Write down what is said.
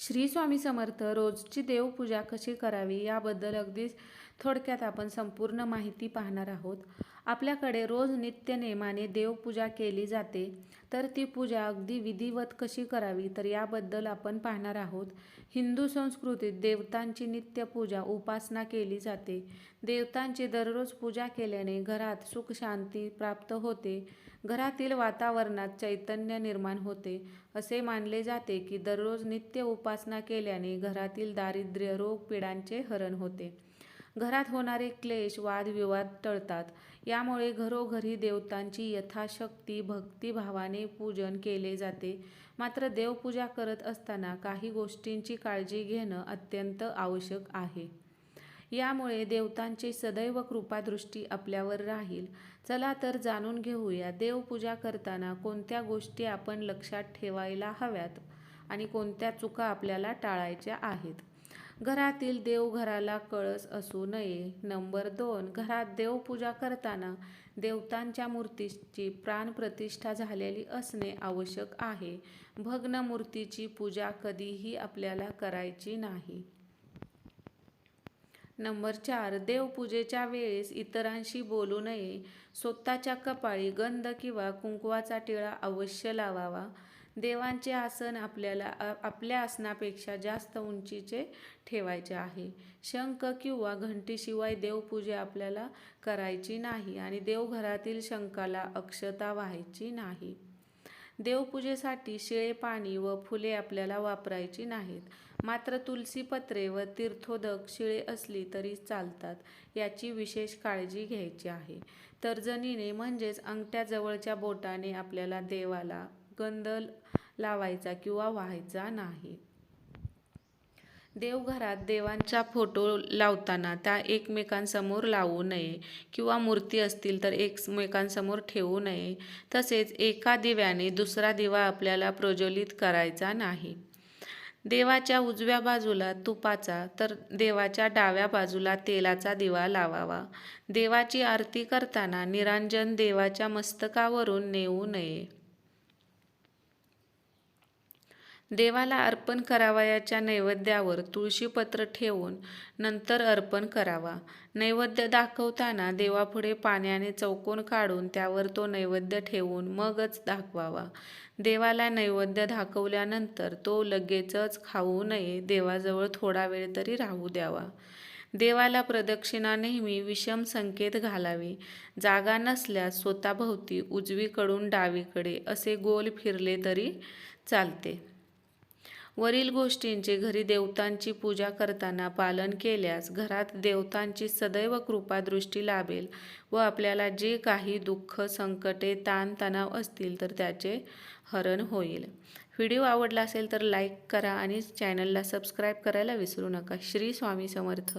श्री स्वामी समर्थ रोजची देवपूजा कशी करावी याबद्दल अगदी थोडक्यात आपण संपूर्ण माहिती पाहणार आहोत. आपल्याकडे रोज नित्य नेमाने देवपूजा केली जाते. तर ती पूजा अगदी विधिवत कशी करावी तर याबद्दल आपण पाहणार आहोत. हिंदू संस्कृतीत देवतांची नित्य पूजा उपासना केली जाते. देवतांची दररोज पूजा केल्याने घरात सुख शांती प्राप्त होते. घरातील वातावरणात चैतन्य निर्माण होते. असे मानले जाते की दररोज नित्य उपासना केल्याने घरातील दारिद्र्य रोग पिढांचे हरण होते. घरात होणारे क्लेश वादविवाद टळतात. यामुळे घरोघरी देवतांची यथाशक्ती भक्तिभावाने पूजन केले जाते. मात्र देवपूजा करत असताना काही गोष्टींची काळजी घेणं अत्यंत आवश्यक आहे. यामुळे देवतांची सदैव कृपादृष्टी आपल्यावर राहील. चला तर जाणून घेऊया देवपूजा करताना कोणत्या गोष्टी आपण लक्षात ठेवायला हव्यात आणि कोणत्या चुका आपल्याला टाळायच्या आहेत. घरातील देवघराला कळस असू नये. नंबर दोन घरात देवपूजा करताना देवतांच्या मूर्तीची प्राणप्रतिष्ठा झालेली असणे आवश्यक आहे. भग्न मूर्तीची पूजा कधीही आपल्याला करायची नाही. नंबर चार देवपूजेच्या वेळेस इतरांशी बोलू नये. स्वतःच्या कपाळी गंध किंवा कुंकवाचा टिळा अवश्य लावावा. देवांचे आसन आपल्याला आपल्या आसनापेक्षा जास्त उंचीचे ठेवायचे आहे. शंख किंवा घंटीशिवाय देवपूजा आपल्याला करायची नाही आणि देवघरातील शंखाला अक्षता व्हायची नाही. देवपूजेसाठी शिळे पाणी व फुले आपल्याला वापरायची नाहीत. मात्र तुलसी पत्रे व तीर्थोदक शिळे असली तरी चालतात याची विशेष काळजी घ्यायची आहे. तर्जनीने म्हणजेच अंगठ्याजवळच्या बोटाने आपल्याला देवाला गंध लावायचा किंवा व्हायचा नाही. देवघरात देवांचा फोटो लावताना त्या एकमेकांसमोर लावू नये किंवा मूर्ती असतील तर एकमेकांसमोर ठेवू नये. तसेच एका दिव्याने दुसरा दिवा आपल्याला प्रज्वलित करायचा नाही. देवाच्या उजव्या बाजूला तुपाचा तर देवाच्या डाव्या बाजूला तेलाचा दिवा लावावा. देवाची आरती करताना निरांजन देवाच्या मस्तकावरून नेऊ नये. देवाला अर्पण करावयाच्या नैवेद्यावर तुळशीपत्र ठेवून नंतर अर्पण करावा. नैवेद्य दाखवताना देवापुढे पाण्याने चौकोन काढून त्यावर तो नैवेद्य ठेवून मगच दाखवावा. देवाला नैवेद्य दाखवल्यानंतर तो लगेचच खाऊ नये देवाजवळ थोडा वेळ तरी राहू द्यावा. देवाला प्रदक्षिणा नेहमी विषम संकेत घालावे. जागा नसल्यास स्वतःभोवती उजवीकडून डावीकडे असे गोल फिरले तरी चालते. वरील गोष्टींचे घरी देवतांची पूजा करताना पालन केल्यास घरात देवतांची सदैव कृपादृष्टी लाभेल व आपल्याला जे काही दुःख संकटे ताणतणाव असतील तर त्याचे हरण होईल. व्हिडिओ आवडला असेल तर लाईक करा आणि चॅनलला सबस्क्राईब करायला विसरू नका. श्री स्वामी समर्थ.